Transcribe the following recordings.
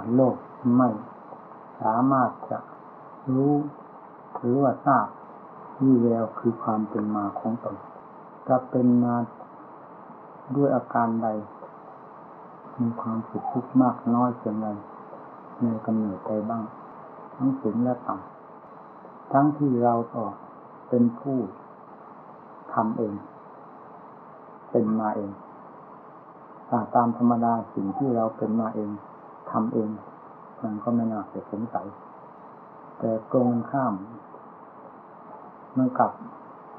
สัตว์โลกไม่สามารถจะรู้หรือว่าทราบวี่แววคือความเป็นมาของตนจะเป็นมาด้วยอาการใด มีความสุขทุกข์มากน้อยเพียงไรในกำเนิดใดบ้าง ทั้งสูงและต่ำทั้งที่เราก็เป็นผู้ทำเอง เป็นมาเองตามธรรมดาสิ่งที่เราเป็นมาเอง ทำเอง มันก็ไม่น่าจะสงสัย แต่ตรงข้ามมันกลับ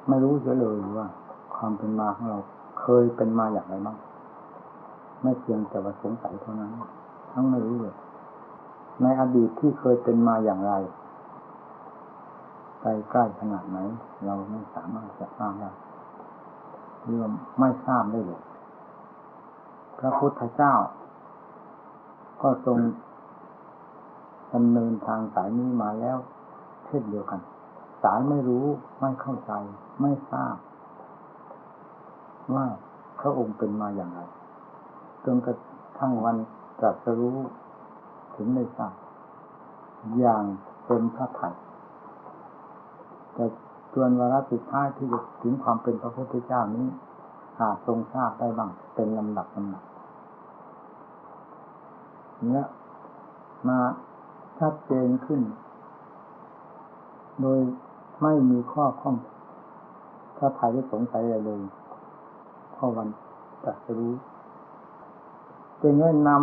ไม่รู้เสียเลยว่า ความเป็นมาของเราเคยเป็นมาอย่างไรบ้างไม่เพียงแต่ว่าสงสัยเท่านั้น ทั้งไม่รู้เลยในอดีตที่เคยเป็นมาอย่างไรไปใกล้ขนาดไหน เราไม่สามารถจะทราบได้เรื่องไม่ทราบได้เลยพระพุทธเจ้า ก็ทรงดำเนินทางสายนี้มาแล้ว เช่นเดียวกัน สายไม่รู้ไม่เข้าใจ ไม่ทราบ ว่าพระองค์เป็นมาอย่างไรจนกระทั่งวันตรัสรู้ถึงได้ทราบอย่างเป็นพระไถ่แต่จวนวาระสุดท้ายที่จะถึงความเป็นพระพุทธเจ้านี้หากทรงทราบได้บ้างเป็นลำดับลำดับ เนี้ย มาชัดเจนขึ้น โดยไม่มีข้อข้องถ้าถ่ายได้สงสัยอะไรเลย ข้อวันจัจะรู้จึงได้นำ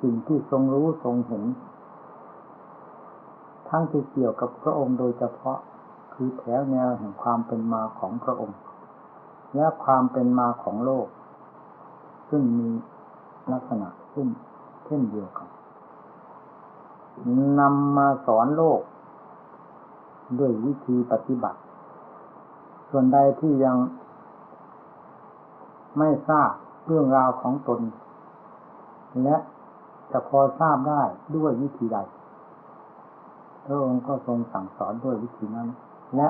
สิ่งที่ทรงรู้ทรงเห็น ทั้งที่เกี่ยวกับพระองค์โดยเฉพาะคือแถวแนวแห่งความเป็นมาของพระองค์ และความเป็นมาของโลก ซึ่งมี ลักษณะเช่นเช่นเดียวกันนำมาสอนโลก ด้วยวิธีปฏิบัติ ส่วนใดที่ยังไม่ทราบเรื่องราวของตน และจะพอทราบได้ด้วยวิธีใดพระองค์ก็ทรงสั่งสอนด้วยวิธีนั้น และ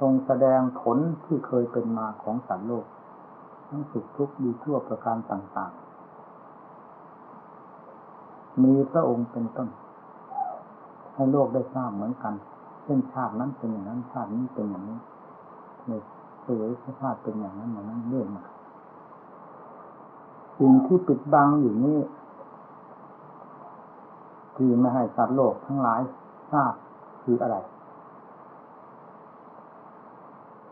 ทรงแสดงผลที่เคยเป็นมาของสัตว์โลก ทั้งสุขทุกข์ดีทั่วประการต่าง ๆ มีพระองค์เป็นต้น ให้โลกได้ทราบเหมือนกันเช่นชาตินั้นเป็นอย่างนั้นชาตินี้เป็นอย่างนี้ในสวยชาติเป็นอย่างนั้นอย่างนั้นเรื่อยมาสิ่งที่ปิดบังอยู่นี่ที่ไม่ให้สัตว์โลกทั้งหลายทราบคืออะไร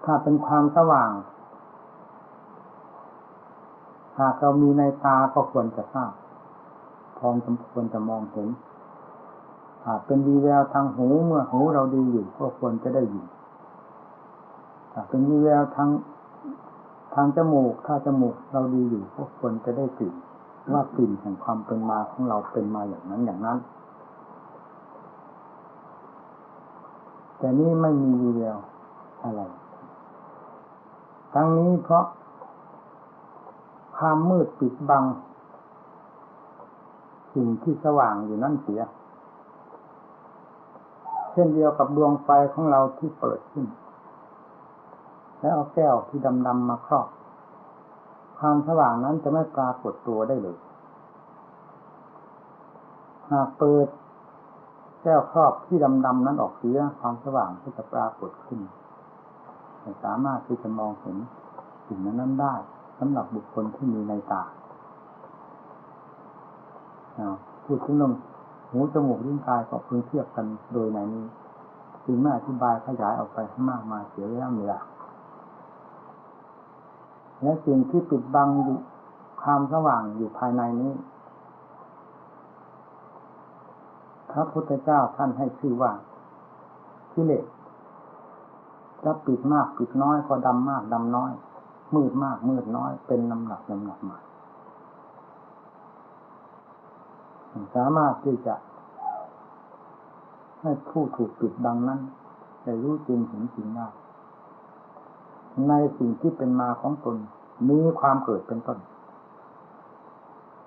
ถ้าเป็นความสว่าง หากเรามีในตาก็ควรจะทราบ พองควรจะมองเห็นหากเป็นวีแววทางหูเมื่อหูเราดีอยู่ก็ควรจะได้ยินหากเป็นวีแววทางทางจมูกถ้าจมูกเราดีอยู่ก็ควรจะได้กลิ่นว่ากลิ่นแห่งความเป็นมาของเราเป็นมาอย่างนั้นอย่างนั้น แต่นี่ไม่มีวีแววอะไรทั้งนี้เพราะความมืดปิดบัง สิ่งที่สว่างอยู่นั่นเสีย เช่นเดียวกับดวงไฟของเราที่เปิดขึ้น แล้วเอาแก้วที่ดำๆมาครอบ ความสว่างนั้นจะไม่ปรากฏตัวได้เลย หากเปิดแก้วครอบที่ดำๆนั้นออกเสียความสว่างก็จะปรากฏขึ้นสามารถที่จะมองเห็นสิ่งนั้นได้สำหรับบุคคลที่มีในตา พูดถึงลงหูจมูกลิ้นกายก็พึงเทียบกันโดยในนี้จึงไม่อธิบายขยายออกไปให้มากมายเสียเวลาเวลาและสิ่งที่ปิดบังความสว่างอยู่ภายในนี้ พระพุทธเจ้าท่านให้ชื่อว่ากิเลสจะปิดมากปิดน้อยก็ดำมากดำน้อย มืดมากมืดน้อยเป็นลำดับลำดับมา สามารถที่จะ ให้ผู้ถูกปิดบังนั้นได้รู้จริงเห็นจริงได้ในสิ่งที่เป็นมาของตนมีความเกิดเป็นต้น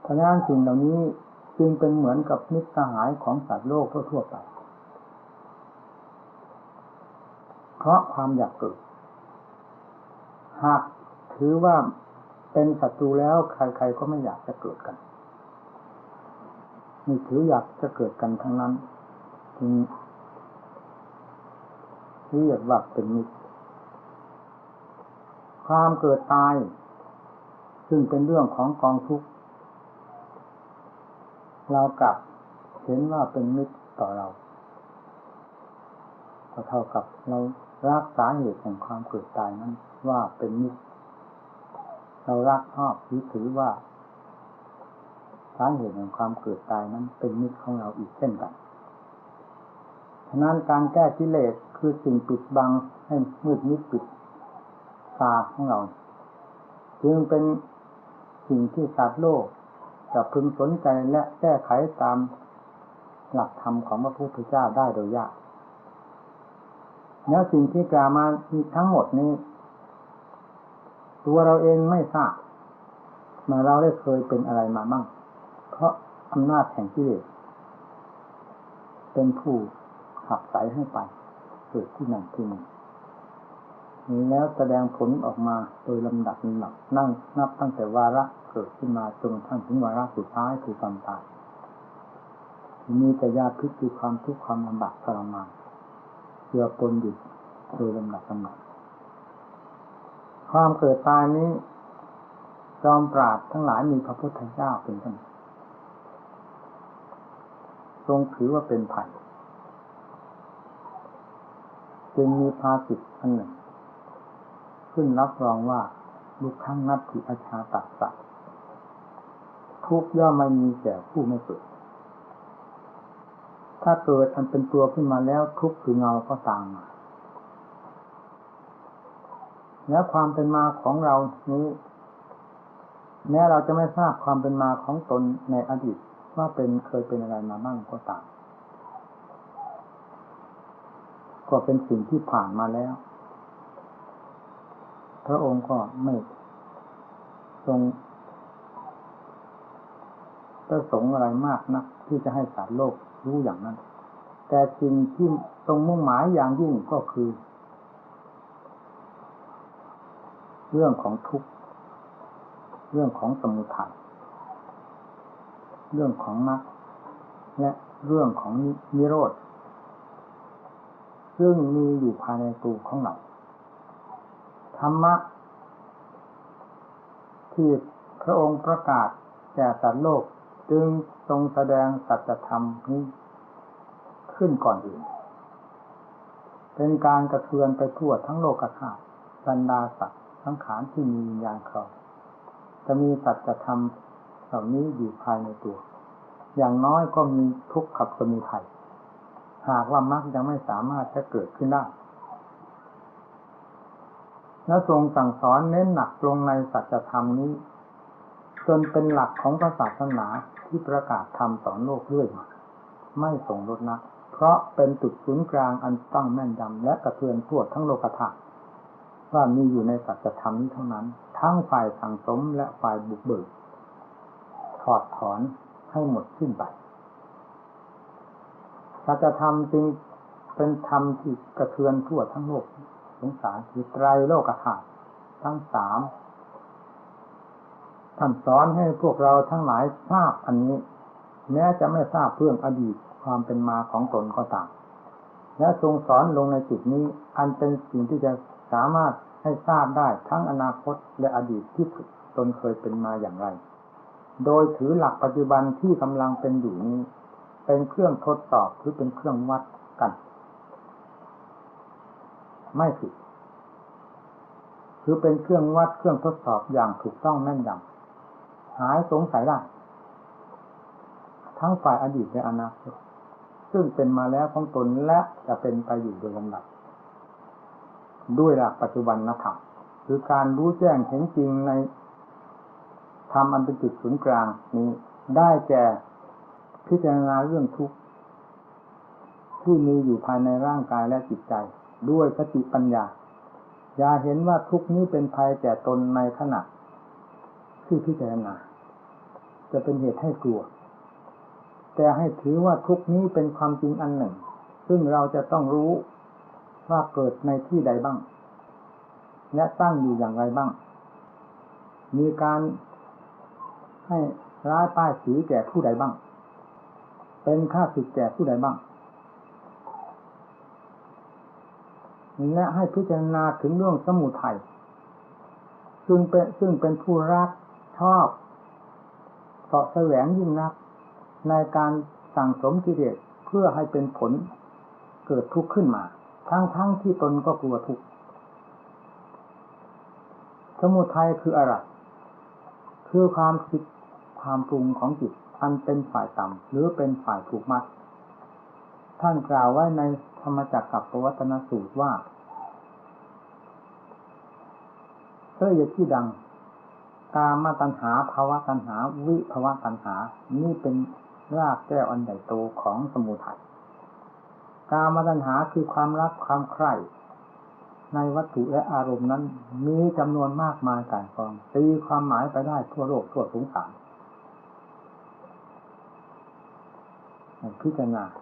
เพราะนั้นสิ่งเหล่านี้จึงเป็นเหมือนกับนิสหายของสัตว์โลกทั่วไป เพราะความอยากเกิด หากถือว่าเป็นศัตรูแล้วใครๆก็ไม่อยากจะเกิดกัน มีถืออยากจะเกิดกันทั้งนั้นจึงเรียกว่าเป็นมิตรความเกิดตาย ซึ่งเป็นเรื่องของกองทุกข์เรากลับเห็นว่าเป็นมิตรต่อเราก็เท่ากับเรารักสาเหตุแห่งความเกิดตายนั้น ว่าเป็นมิตร เรารักชอบถือถือว่า สาเหตุแห่งความเกิดตายนั้นเป็นมิตรของเราอีกเช่นกัน ฉะนั้นการแก้กิเลสคือสิ่งปิดบังให้มืดมิดปิดตาของเรา จึงเป็นสิ่งที่สัตว์โลกจะพึงสนใจและแก้ไขตามหลักธรรมของพระพุทธเจ้าได้โดยยากแล้วสิ่งที่กล่าวมาทั้งหมดนี้ ตัวเราเองไม่ทราบมาเราได้เคยเป็นอะไรมาบ้าง เพราะอำนาจแห่งกิเลสเป็นผู้ขับสายให้ไปเกิดที่นึ่งที่หนึ่งแล้วแสดงผลออกมาโดยลำดับลำดับนั่งนับตั้งแต่วาระเกิดขึ้นมาจนทั้งถึงวาระสุดท้ายคือความตายมีแต่ยาพิษคือความทุกข์ความลำบากทรมานเจือปนอยู่โดยลำดับลำดับความเกิดตายนี้จอมปราดทั้งหลายมีพระพุทธเจ้าเป็นต้น ทรงถือว่าเป็นภัยจึงมีภาสิทธิ์อันหนึ่ง ขึ้นรับรองว่าลุกขั้งนัตถิอาชาตัดสัตทุกย่อมไม่มีแก่ผู้ไม่เกิด ถ้าเกิดอันเป็นตัวขึ้นมาแล้วทุกคือเงาก็ตามมา แล้วความเป็นมาของเรานี้ แม้เราจะไม่ทราบความเป็นมาของตนในอดีต ว่าเป็นเคยเป็นอะไรมาบ้างก็ตามก็เป็นสิ่งที่ผ่านมาแล้ว พระองค์ก็ไม่ทรงประสงค์อะไรมากนัก ที่จะให้สารโลกรู้อย่างนั้น แต่สิ่งที่ตรงมุ่งหมายอย่างยิ่งก็คือ เรื่องของทุกข์ เรื่องของสมุทัย เรื่องของมรรคและเรื่องของนิโรธ ซึ่งมีอยู่ภายในตัวของเราธรรมะที่พระองค์ประกาศแก่สัตว์โลกจึงทรงแสดงสัจธรรมนี้ขึ้นก่อนอื่น เป็นการกระเทือนไปทั่วทั้งโลกธาตุบรรดาสัตว์ทั้งขานที่มีวิญญาณเขาจะมีสัจธรรม เหล่านี้อยู่ภายในตัว อย่างน้อยก็มีทุกข์ขับสมุทัยหากว่ามรรคยังไม่สามารถจะเกิดขึ้นได้และทรงสั่งสอนเน้นหนักลงในสัจธรรมนี้ จนเป็นหลักของศาสนาที่ประกาศธรรมสอนโลกเรื่อยมาไม่ส่งลดนะเพราะเป็นจุดศูนย์กลางอันตั้งแม่นยำและกระเทือนทั่วทั้งโลกธาตุว่ามีอยู่ในสัจธรรมนี้เท่านั้น ทั้งฝ่ายสังสมและฝ่ายบุกเบิก ถอดถอนให้หมดสิ้นไปสัจธรรมจึงเป็นธรรมที่กระเทือนทั่วทั้งโลกสงสารคือไตรโลกธาตุทั้งสามท่านสอนให้พวกเราทั้งหลายทราบอันนี้ แม้จะไม่ทราบเรื่องอดีตความเป็นมาของตนก็ตาม และทรงสอนลงในจุดนี้ อันเป็นสิ่งที่จะสามารถให้ทราบได้ทั้งอนาคตและอดีตที่ตนเคยเป็นมาอย่างไร โดยถือหลักปัจจุบันที่กำลังเป็นอยู่นี้ เป็นเครื่องทดสอบหรือเป็นเครื่องวัดกัน ไม่ผิดคือเป็นเครื่องวัดเครื่องทดสอบอย่างถูกต้องแม่นยำหายสงสัยได้ ทั้งฝ่ายอดีตและอนาคตซึ่งเป็นมาแล้วของตนและจะเป็นไปอยู่โดยลำดับ ด้วยหลักปัจจุบันนธรรมคือการรู้แจ้งเห็นจริงใน ธรรมอันเป็นจุดศูนย์กลางนี้ ได้แก่พิจารณาเรื่องทุกข์ที่มีอยู่ภายในร่างกายและจิตใจ ด้วยสติปัญญา อย่าเห็นว่าทุกนี้เป็นภัยแก่ตนในขณะที่พิจารณาจะเป็นเหตุให้กลัว แต่ให้ถือว่าทุกนี้เป็นความจริงอันหนึ่ง ซึ่งเราจะต้องรู้ว่าเกิดในที่ใดบ้าง และตั้งอยู่อย่างไรบ้าง มีการ ให้ร้ายป้ายสีแก่ผู้ใดบ้าง เป็นค่าศึกแก่ผู้ใดบ้าง และให้พิจารณาถึงเรื่องสมุทัยซึ่งเป็นซึ่งเป็นผู้รักชอบเสาะแสวงยิ่งนัก ในการสั่งสมกิเลสเพื่อให้เป็นผลเกิดทุกข์ขึ้นมา ทั้งๆทที่ตนก็กลัวทุกข์สมุทัยคืออะไร คือความคิด ความปรุงของจิตอันเป็นฝ่ายต่ำหรือเป็นฝ่ายถูกมัด ท่านกล่าวไว้ในธรรมจักรกับปวัตนสูตรว่าเสื้อที่ดัง กามตัณหาภาวะตัณหา วิภาวะตัณหา นี่เป็นรากแก้วอันใหญ่โตของสมุทัยกามตัณหาคือความรักความใคร่ในวัตถุและอารมณ์นั้น มีจำนวนมากมายกายกองตีความหมายไปได้ทั่วโลกทั่วสงสาร พิจารณาข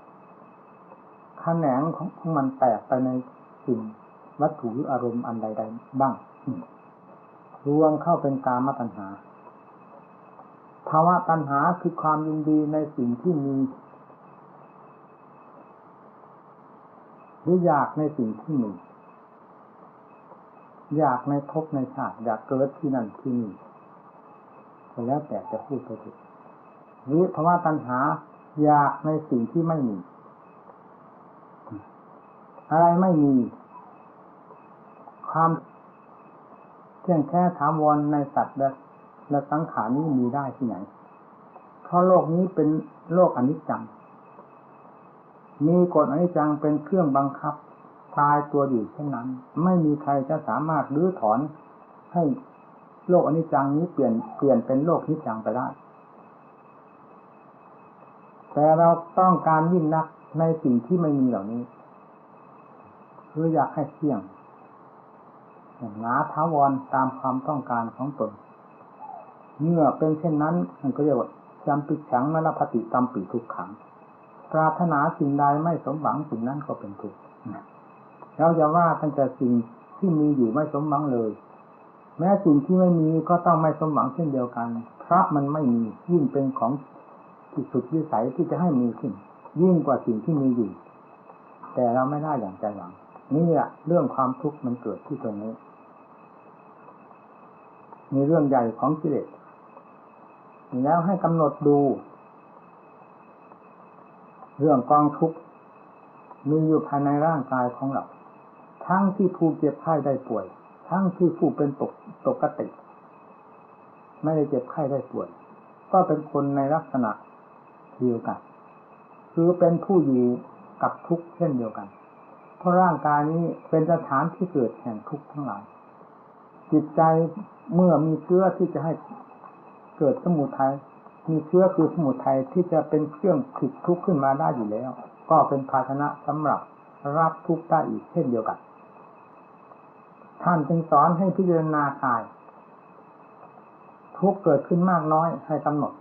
แขนงของมันแตกไปในสิ่งวัตถุหรืออารมณ์อันใดๆบ้างรวมเข้าเป็นกามตัณหาภาวะตัณหาคือความยินดีในสิ่งที่มีหรืออยากในสิ่งที่มีอยากในภพในชาติอยากเกิดที่นั่นที่นี่แล้วแต่จะพูดไปถึงวิภาวะตัณหา อยากในสิ่งที่ไม่มี อะไรไม่มี ความเที่ยงแค่ถามวรในสัตว์และและสังขารนี้มีได้ที่ไหน เพราะโลกนี้เป็นโลกอนิจจัง มีกฎอนิจจังเป็นเครื่องบังคับตายตัวอยู่เช่นนั้น ไม่มีใครจะสามารถรื้อถอนให้โลกอนิจจังนี้เปลี่ยนเปลี่ยนเป็นโลกนิจจังไปได้ แต่เราต้องการยิ่งนักในสิ่งที่ไม่มีเหล่านี้คืออยากให้เที่ยงหนาท้าวรตามความต้องการของตนเมื่อเป็นเช่นนั้นมันก็เรียกว่าจำปิดฉังนรพติตามปีทุกขัง ปรารถนาสิ่งใดไม่สมหวังสิ่งนั้นก็เป็นทุกข์เราจะว่าตั้งแต่สิ่งที่มีอยู่ไม่สมหวังเลย แม้สิ่งที่ไม่มีก็ต้องไม่สมหวังเช่นเดียวกัน เพราะมันไม่มียิ่งเป็นของ ที่สุดวิสัยที่จะให้มีขึ้น ยิ่งกว่าสิ่งที่มีอยู่ แต่เราไม่ได้อย่างใจหวัง นี่แหละเรื่องความทุกข์มันเกิดที่ตรงนี้มีเรื่องใหญ่ของกิเลสแล้วให้กำหนดดู เรื่องกองทุกข์มีอยู่ภายในร่างกายของเรา ทั้งที่ผู้เจ็บไข้ได้ป่วย ทั้งที่ผู้เป็นตกตกกติ ไม่ได้เจ็บไข้ได้ป่วย ก็เป็นคนในลักษณะ เดียวกัน คือเป็นผู้อยู่กับทุกข์เช่นเดียวกัน เพราะร่างกายนี้เป็นสถานที่เกิดแห่งทุกข์ทั้งหลาย จิตใจเมื่อมีเชื้อที่จะให้เกิดสมุทัยมีเชื้อคือสมุทัยที่จะเป็นเครื่องผิดทุกข์ขึ้นมาได้อยู่แล้ว ก็เป็นภาชนะสำหรับรับทุกข์ได้อีกเช่นเดียวกัน ท่านจึงสอนให้พิจารณากาย ทุกเกิดขึ้นมากน้อยให้กำหนด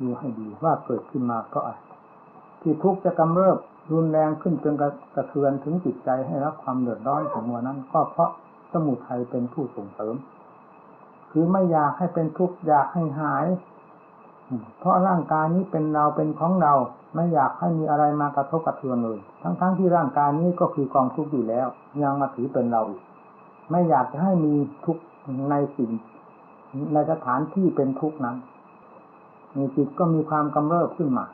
ดูให้ดีว่าเกิดขึ้นมาก็อะไรที่ทุกข์จะกำเริบรุนแรงขึ้นจนกระเทือนถึงจิตใจให้รับความเดือดร้อนของวันนั้น ก็เพราะสมุทัยเป็นผู้ส่งเสริม คือไม่อยากให้เป็นทุกข์อยากให้หาย เพราะร่างกายนี้เป็นเราเป็นของเรา ไม่อยากให้มีอะไรมากระทบกระเทือนเลย ทั้งๆทที่ร่างกายนี้ก็คือกองทุกข์อยู่แล้ว ยังมาถือเป็นเราอีกไม่อยากจะให้มีทุกข์ในสิ่งในสถานที่เป็นทุกข์นั้น มีจิตก็มีความกำเริบขึ้นมา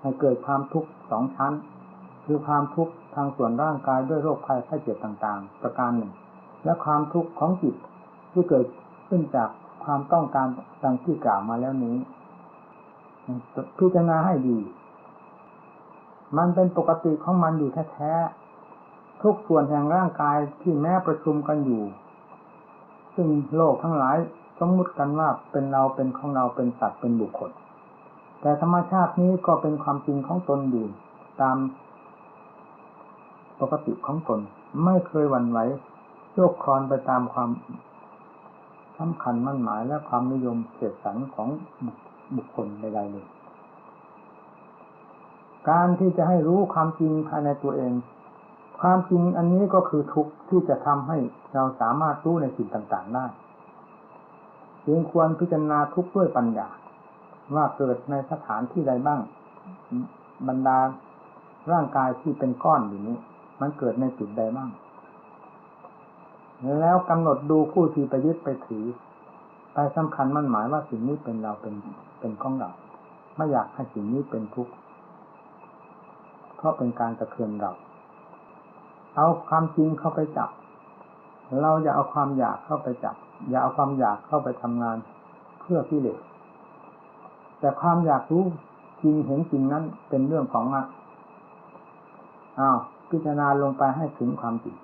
ให้เกิดความทุกข์สองชั้น คือความทุกข์ทางส่วนร่างกายด้วยโรคภัยไข้เจ็บต่างๆ ประการหนึ่ง และความทุกข์ของจิตที่เกิดขึ้นจากความต้องการดังที่กล่าวมาแล้วนี้พิจารณาให้ดี มันเป็นปกติของมันอยู่แท้ๆ ทุกส่วนแห่งร่างกายที่แม้ประชุมกันอยู่ ซึ่งโลกทั้งหลาย สมมุติกันว่าเป็นเราเป็นของเราเป็นสัตว์เป็นบุคคล แต่ธรรมชาตินี้ก็เป็นความจริงของตนอยู่ตามปกติของตน ไม่เคยหวั่นไหวโยกคลอนไปตามความสำคัญมั่นหมายและความนิยมเสกสรรของบุคคลใดๆเลยการที่จะให้รู้ความจริงภายในตัวเอง ความจริงอันนี้ก็คือทุกข์ที่จะทำให้เราสามารถรู้ในสิ่งต่างๆได้ จึงควรพิจารณาทุกข์ด้วยปัญญา ว่าเกิดในสถานที่ใดบ้าง บรรดาร่างกายที่เป็นก้อนอยู่นี้ มันเกิดในจุดใดบ้าง แล้วกำหนดดูผู้ที่ไปยึดไปถือ ไปสำคัญมันหมายว่าสิ่งนี้เป็นเราเป็นเป็นของเราไม่อยากให้สิ่งนี้เป็นทุกข์เพราะเป็นการกระเทือนเรา เอาความจริงเข้าไปจับ เราอย่าเอาความอยากเข้าไปจับ อย่าเอาความอยากเข้าไปทำงานเพื่อพิเลสแต่ความอยากรู้จริงเห็นจริงนั้นเป็นเรื่องของมรรคอ้าวพิจารณาลงไปให้ถึงความจริง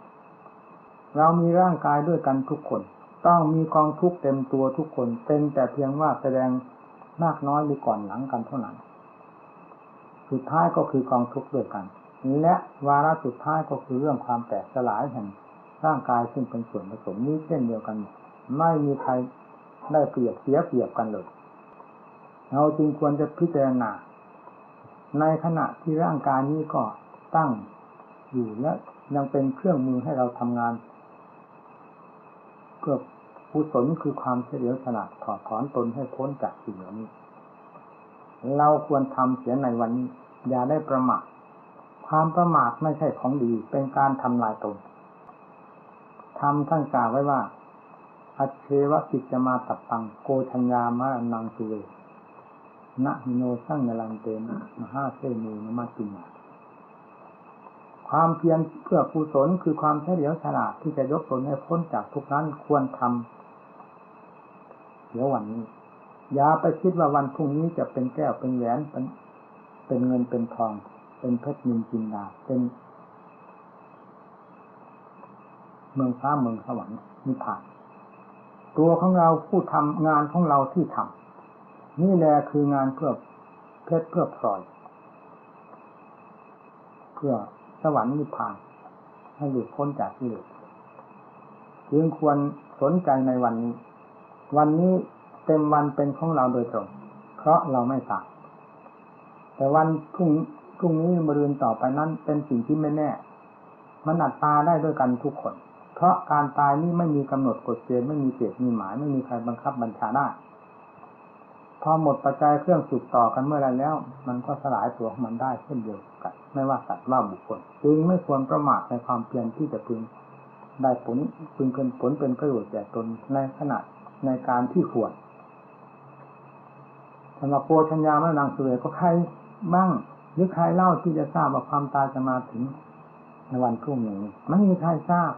เรามีร่างกายด้วยกันทุกคน ต้องมีกองทุกข์เต็มตัวทุกคนเป็นแต่เพียงว่าแสดงมากน้อยหรือก่อนหลังกันเท่านั้น สุดท้ายก็คือกองทุกข์ด้วยกันและวาระสุดท้ายก็คือเรื่องความแตกสลายแห่งร่างกายซึ่งเป็นส่วนผสมนี้เช่นเดียวกัน ไม่มีใครได้เปรียบเสียเปรียบกันเลย เราจึงควรจะพิจารณา ในขณะที่ร่างกายนี้ก็ตั้งอยู่และยังเป็นเครื่องมือให้เราทำงานเพื่อกุศลคือความเฉลียวฉลาดถอดถอนตนให้พ้นจากสิ่งเหล่านี้ เราควรทำเสียในวันนี้อย่าได้ประมาท ความประมาทไม่ใช่ของดี เป็นการทำลายตนทำท่านกล่าวไว้ว่า อัเชวกิจมาตับปังโกชัญญามานังสุเวนะหิโนสั่งนลังเตนมหาเสนีนมาติมาความเพียรเพื่อกุศลคือความเฉลียวฉลาดที่จะยกตนให้พ้นจากทุกนั้นควรทำเดี๋ยววันนี้ อย่าไปคิดว่าวันพรุ่งนี้จะเป็นแก้วเป็นแหวนเป็นเป็นเงินเป็นทอง เป็นเพชรนินจินดาเป็นเมืองฟ้าเมืองสวรรค์นิพพาน ตัวของเราผู้ทำงานของเราที่ทำนี่แหละคืองานเพื่อเพชรเพื่อพลอย เพื่อสวรรค์นิพพานให้หลุดพ้นจากที่เหลือจึงควรสนใจในวันนี้ วันนี้เต็มวันเป็นของเราโดยตรง เพราะเราไม่ตายแต่วันพรุ่งพรุ่งนี้มรืนต่อไปนั้นเป็นสิ่งที่ไม่แน่ มันอาจตาได้ด้วยกันทุกคน เพราะการตายนี้ไม่มีกำหนดกฎเกณฑ์ไม่มีเจตมีหมายไม่มีใครบังคับบัญชาได้พอหมดปัจจัยเครื่องสืบต่อกันเมื่อไรแล้ว มันก็สลายตัวของมันได้เช่นเดียวกัน ไม่ว่าสัตว์ว่าบุคคลจึงไม่ควรประมาทในความเพียรที่จะพึงได้ผลพึงเป็นผลเป็นประโยชน์แก่ตนในขณะในการที่ควรสำหรับโพชัญญาแม่นางสุเรก็ใครบ้างหรือใครเล่าที่จะทราบว่าความตายจะมาถึงในวันพรุ่งนี้ไม่มีใครทราบ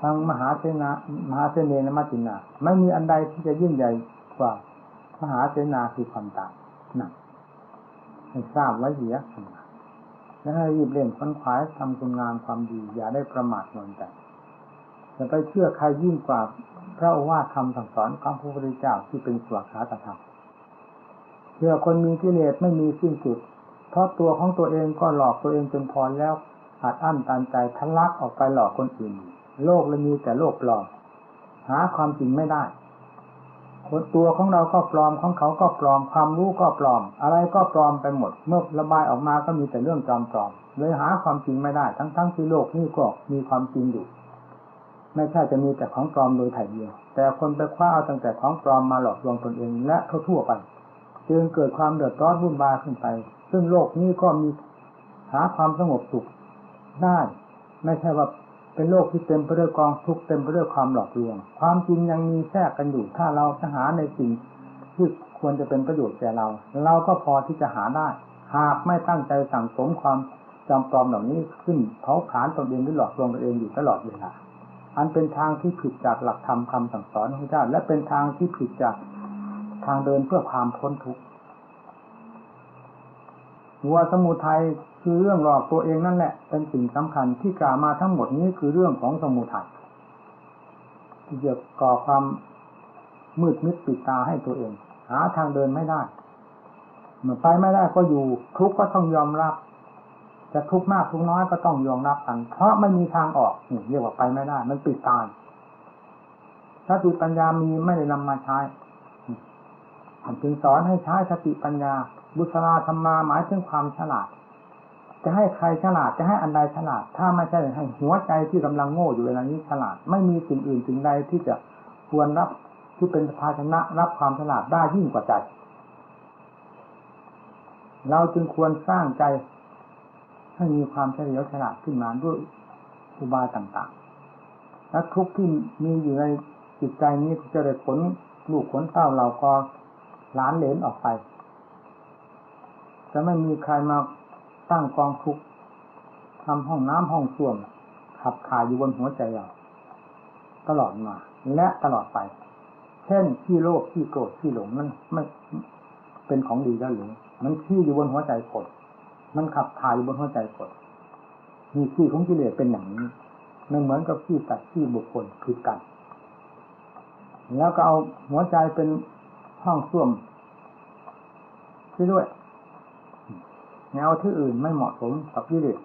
ทางมหาเสนามหาเสนนมัจินา ไม่มีอันใดที่จะยิ่งใหญ่กว่ามหาเสนาคือความตายนั่นให้ทราบไว้เสียและให้รีบเร่งค้นคว้าทำคุณงามความดี อย่าได้ประมาทนอนใจอย่าไปเชื่อใครยิ่งกว่าพระโอวาทคำสั่งสอนของพระพุทธเจ้าที่เป็นสวขาตธรรมเชื่อคนมีกิเลสไม่มีสิ้นสุด เพราะตัวของตัวเองก็หลอกตัวเองจนพอแล้วอาจอั้นตานใจทะลักออกไปหลอกคนอื่น โลกเลยมีแต่โลกปลอม หาความจริงไม่ได้คนตัวของเราก็ปลอมของเขาก็ปลอมความรู้ก็ปลอม อะไรก็ปลอมไปหมด เมื่อระบายออกมาก็มีแต่เรื่องจอมปลอมเลยหาความจริงไม่ได้ ทั้งๆทที่โลกนี้ก็มีความจริงอยู่ ไม่ใช่จะมีแต่ของปลอมโดยถ่ายเดียว แต่คนไปคว้าเอาตั้งแต่ของปลอมมาหลอกลวงตนเองและทั่วๆไปจึงเกิดความเดือดร้อนวุ่นวายขึ้นไป ซึ่งโลกนี้ก็มีหาความสงบสุขได้ ไม่ใช่ว่า เป็นโลกที่เต็มไปด้วยกองทุกเต็มไปด้วยความหลอกลวง ความจริงยังมีแทรกกันอยู่ ถ้าเราจะหาในสิ่งที่ควรจะเป็นประโยชน์แก่เรา เราก็พอที่จะหาได้ หากไม่ตั้งใจสั่งสมความจำปลอมเหล่านี้ขึ้นเผาผลาญตนเองหรือหลอกลวงตนเองอยู่ตลอดเวลาอันเป็นทางที่ผิดจากหลักธรรมคาสั่งสอนของพระเจ้า และเป็นทางที่ผิดจากทางเดินเพื่อความพ้นทุกข์ วัวสมุทัยคือเรื่องหลอกตัวเองนั่นแหละ เป็นสิ่งสำคัญที่กล่าวมาทั้งหมดนี้คือเรื่องของสมุทัยที่จะก่อความมืดมิดปิดตาให้ตัวเอง หาทางเดินไม่ได้เมื่อไปไม่ได้ก็อยู่ ทุกข์ก็ต้องยอมรับ จะทุกข์มากทุกข์น้อยก็ต้องยอมรับกัน เพราะไม่มีทางออกนี่เรียกว่าไปไม่ได้ มันปิดตาสติปัญญามีไม่ได้นำมาใช้ผมจึงสอนให้ใช้สติปัญญา บุษราธรรมาหมายถึงความฉลาด จะให้ใครฉลาดจะให้อันใดฉลาด ถ้าไม่ใช่ให้หัวใจที่กำลังโง่อยู่เวลานี้ฉลาด ไม่มีสิ่งอื่นสิ่งใดที่จะควรรับที่เป็นภาชนะรับความฉลาดได้ยิ่งกว่าใจ เราจึงควรสร้างใจให้มีความเฉลียวฉลาดขึ้นมาด้วยอุบายต่างๆ และทุกที่มีอยู่ในจิตใจนี้จะได้ผลลูกขนเต้าเราก็หลานเหลนออกไป จะไม่มีใครมาตั้งกองทุกข์ทำห้องน้ำห้องส้วมขับขายอยู่บนหัวใจเรา ตลอดมา และตลอดไป เช่นที่โลภที่โกรธที่หลงมันไม่เป็นของดีแล้วหรือมันขี้อยู่บนหัวใจคนมันขับถ่ายอยู่บนหัวใจคนมีขี้ของกิเลสเป็นอย่างนี้ไม่เหมือนกับขี้ตัดขี้บุคคลคือกัน แล้วก็เอาหัวใจเป็นห้องส้วมที่ด้วย แนวที่อื่นไม่เหมาะสมกับกิเลส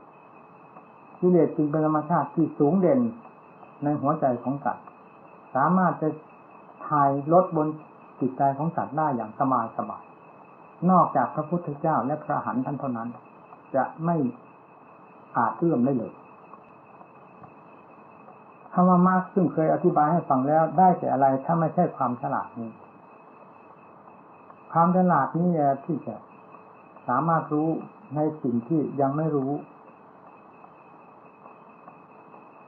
กิเลสจึงเป็นธรรมชาติที่สูงเด่นในหัวใจของสัตว์สามารถจะถ่ายลดบนจิตใจของสัตว์ได้อย่างสบายสบายนอกจากพระพุทธเจ้าและพระหันท่านเท่านั้น จะไม่อาจเอื้อมได้เลยคำว่ามากซึ่งเคยอธิบายให้ฟังแล้วได้แต่อะไรถ้าไม่ใช่ความฉลาดนี้ ความฉลาดนี้แหละที่จะสามารถรู้ ในสิ่งที่ยังไม่รู้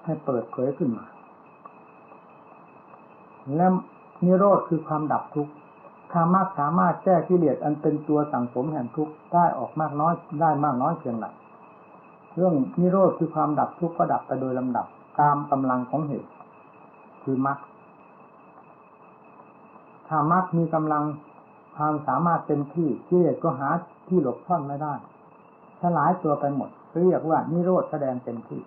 ให้เปิดเผยขึ้นมา และนิโรธคือความดับทุกข์ธรรมะสามารถแก้กิเลสอันเป็นตัวสั่งสมแห่งทุกข์ได้ออกมากน้อยได้มากน้อยเพียงไรเรื่องนิโรธคือความดับทุกข์ก็ดับไปโดยลำดับตามกำลังของเหตุ คือมรรคถ้ามรรคมีกำลังความสามารถเต็มที่กิเลสก็หาที่หลบซ่อนไม่ได้ สลายตัวไปหมด เรียกว่านิโรธแสดงเต็มที่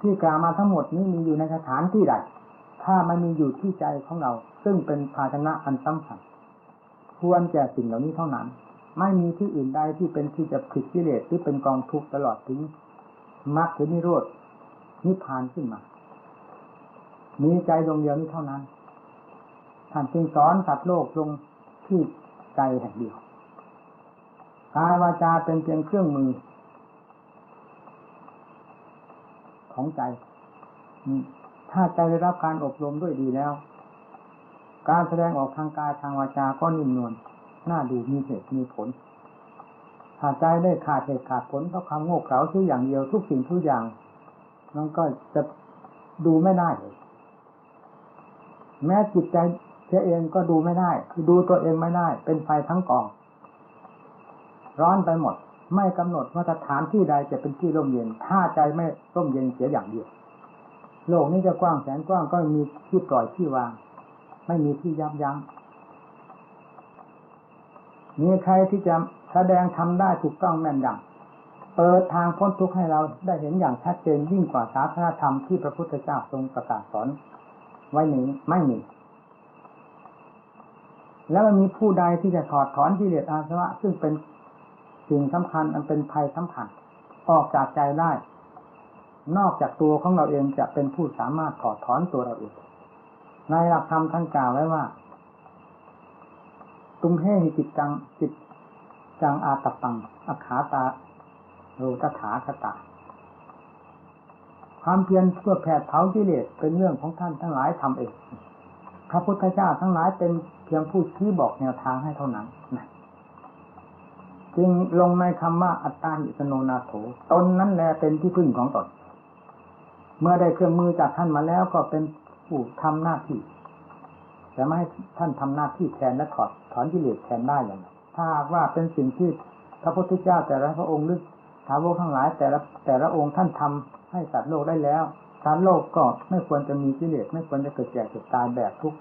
ที่กล่าวมาทั้งหมดนี้มีอยู่ในสถานที่ใดถ้ามันมีอยู่ที่ใจของเรา ซึ่งเป็นภาชนะอันสำคัญควรแก่สิ่งเหล่านี้เท่านั้น ไม่มีที่อื่นใดที่เป็นที่จะผิดกิเลสที่เป็นกองทุกข์ตลอดถึงมรรคหรือนิโรธนิพพานขึ้นมามีใจดวงเดียวนี้เท่านั้นท่านจึงสอนสัตว์โลกลงที่ใจแห่งเดียว กายวาจาเป็นเพียงเครื่องมือ ของใจ ถ้าใจได้รับการอบรมด้วยดีแล้ว การแสดงออกทางกายทางวาจาก็นิ่มนวลน่าดูมีเหตุมีผลถ้าใจได้ขาดเหตุขาดผลเพราะความโง่เขลาทุกอย่างเดียวทุกสิ่งทุกอย่างมันก็จะดูไม่ได้เลยแม้จิตใจเสียเองก็ดูไม่ได้ คือดูตัวเองไม่ได้ เป็นไฟทั้งกอง ร้อนไปหมด ไม่กำหนดว่าสถานที่ใดจะเป็นที่ร่มเย็น ถ้าใจไม่ร่มเย็นเสียอย่างเดียวโลกนี้จะกว้างแสนกว้างก็มีที่ปล่อยที่วาง ไม่มีที่ยับยัง้งมีใครที่จะแสดงทำได้ถูกต้องแม่นยำเปิดทางพ้นทุกข์ให้เราได้เห็นอย่างชัดเจนยิ่งกว่าศาสนาธรรมที่พระพุทธเจ้าทรงประกาศสอนไว้หนี้ไม่มีแล้วมีผู้ใดที่จะถอดถอนกิเลสอาสวะซึ่งเป็น สิ่งสำคัญอันเป็นภัยสำคัญออกจากใจได้ นอกจากตัวของเราเองจะเป็นผู้สามารถถอดถอนตัวเราเองในหลักธรรมท่านกล่าวไว้ว่า ตุมเฮหิจิตจังจิตจังอาตปังอาขาตาโรตถาคตาความเพียรเพื่อแผดเผากิเลสเป็นเรื่องของท่านทั้งหลายทำเอง พระพุทธเจ้าทั้งหลายเป็นเพียงผู้ชี้บอกแนวทางให้เท่านั้นนะ จึงลงในคำว่าอัตตาหิสโนนาโถตนนั้นแหละเป็นที่พึ่งของตนเมื่อได้เครื่องมือจากท่านมาแล้วก็เป็นผู้ทำหน้าที่แต่ไม่ให้ท่านทำหน้าที่แทนและถอดถอนกิเลสแทนได้อย่างไรถ้าว่าเป็นสิ่งที่พระพุทธเจ้าแต่ละพระองค์หรือท้าวทั้งหลาย แต่ละแต่ละองค์ท่านทำให้สัตว์โลกได้แล้วสัตว์โลกก็ไม่ควรจะมีกิเลสไม่ควรจะเกิดแก่เกิดตายแบบทุก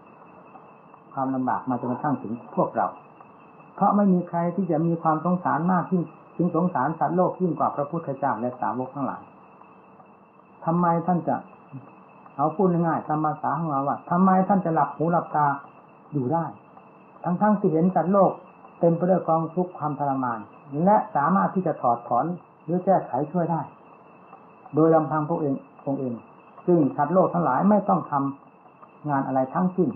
ความลำบากมาจนกระทั่งถึงพวกเรา เพราะไม่มีใครที่จะมีความสงสารมากที่ถึงสงสารสัตว์โลกยิ่งกว่าพระพุทธเจ้าและสาวกทั้งหลายทำไมท่านจะเอาพูดง่ายๆตามภาษาของเราว่าทำไมท่านจะหลับหูหลับตาอยู่ได้ ทั้งๆที่เห็นสัตว์โลกเต็มไปด้วยกองทุกข์ความทรมาน และสามารถที่จะถอดถอนหรือแก้ไขช่วยได้ โดยลำพังพวกเององเอง ซึ่งสัตว์โลกทั้งหลายไม่ต้องทำงานอะไรทั้งสิ้น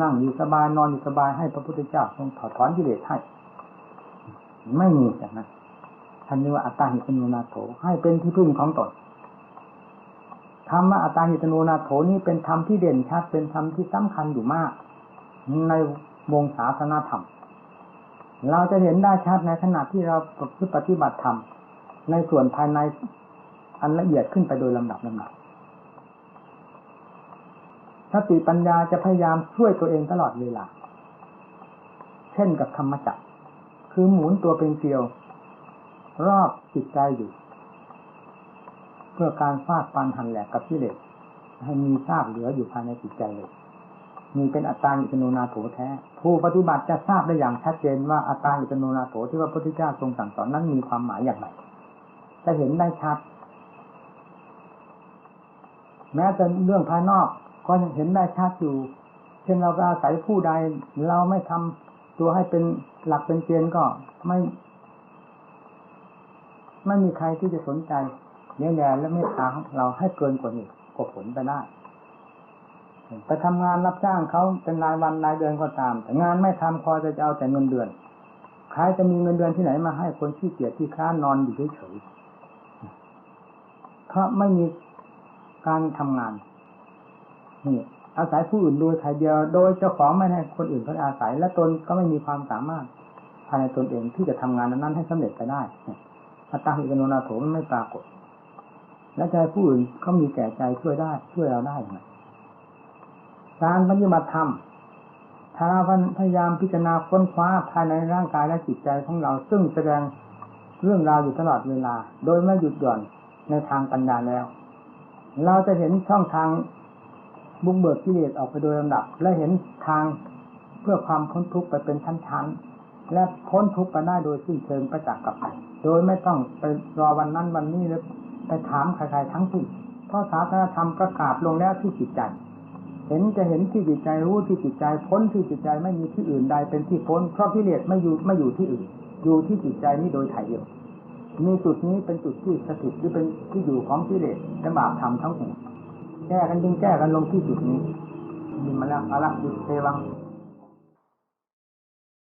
นั่งอยู่สบายนอนอยู่สบายให้พระพุทธเจ้าทรงถอดถอนกิเลสให้ ไม่มีอย่างนั้นท่านเรียกว่าอัตตาหิปนุนาโถให้เป็นที่พึ่งของตนธรรมะอัตตาหิตโนนาโถนี้เป็นธรรมที่เด่นชัดเป็นธรรมที่สำคัญอยู่มาก ในวงศาสนาธรรม เราจะเห็นได้ชัดในขณะที่เราปฏิบัติธรรมในส่วนภายในอันละเอียดขึ้นไปโดยลำดับลำดับ สติปัญญาจะพยายามช่วยตัวเองตลอดเวลา เช่นกับธรรมจักร คือหมุนตัวเป็นเกลียว รอบจิตใจอยู่เพื่อการฟาดฟันหันแหลกกับกิเหลสให้มีซากเหลืออยู่ภายในจิตใจเลย มีเป็นอัตตาอิตโนนาโถแท้ ผู้ปฏิบัติจะทราบได้อย่างชัดเจนว่าอัตตาอิตโนนาโถที่ว่าพระพุทธเจ้าทรงสั่งสอนนั้นมีความหมายอย่างไรจะเห็นได้ชัด แม้แต่เรื่องภายนอก ก็ยังเห็นได้ชัดอยู่ เช่นเราไปอาศัยผู้ใด เราไม่ทำตัวให้เป็นหลักเป็นเกณฑ์ก็ไม่ ไม่มีใครที่จะสนใจเลี้ยงแย่และเมตตาของเราให้เกินกว่านี้กว่าผลไปได้ไปทำงานรับจ้างเขาเป็นรายวันรายเดือนก็ตาม แต่งานไม่ทำพอจะเอาแต่เงินเดือนใครจะมีเงินเดือนที่ไหนมาให้คนขี้เกียจที่ค้านนอนอยู่เฉยๆเพราะไม่มีการทำงาน นี่อาศัยผู้อื่นโดยใครเดียว โดยเจ้าของไม่ให้คนอื่นเขาอาศัย และตนก็ไม่มีความสามารถภายในตนเองที่จะทำงานนั้นให้สำเร็จไปได้อัตตาหิกโนนาโถมันไม่ปรากฏ และใจผู้อื่นเขามีแก่ใจช่วยได้ช่วยเราได้อย่างไรการปฏิบัติธรรมถ้าเราพยายามพิจารณาค้นคว้าภายในร่างกายและจิตใจของเรา ซึ่งแสดงเรื่องราวอยู่ตลอดเวลา โดยไม่หยุดหย่อนในทางปัญญาแล้ว เราจะเห็นช่องทาง บุกเบิกกิเลสออกไปโดยลำดับ และเห็นทางเพื่อความพ้นทุกข์ไปเป็นชั้นๆ และพ้นทุกข์ไปได้โดยสิ้นเชิงประจักษ์กับไปโดยไม่ต้องไปรอวันนั้นวันนี้แล้วไปถามใครๆทั้งสิ้นเพราะศาสนาธรรมประกาศลงแล้วที่จิตใจเห็นจะเห็นที่จิตใจรู้ที่จิตใจพ้นที่จิตใจไม่มีที่อื่นใดเป็นที่พ้นเพราะกิเลสไม่อยู่ไม่อยู่ที่อื่น อยู่ที่จิตใจนี้โดยถ่ายเดียวมีจุดนี้เป็นจุดที่สถิตหรือเป็นที่อยู่ของกิเลสและบาปธรรมทั้งหมด แก้กันจึงแก้กันลงที่จุดนี้ยินมาแล้วอาละหยุดเทวัง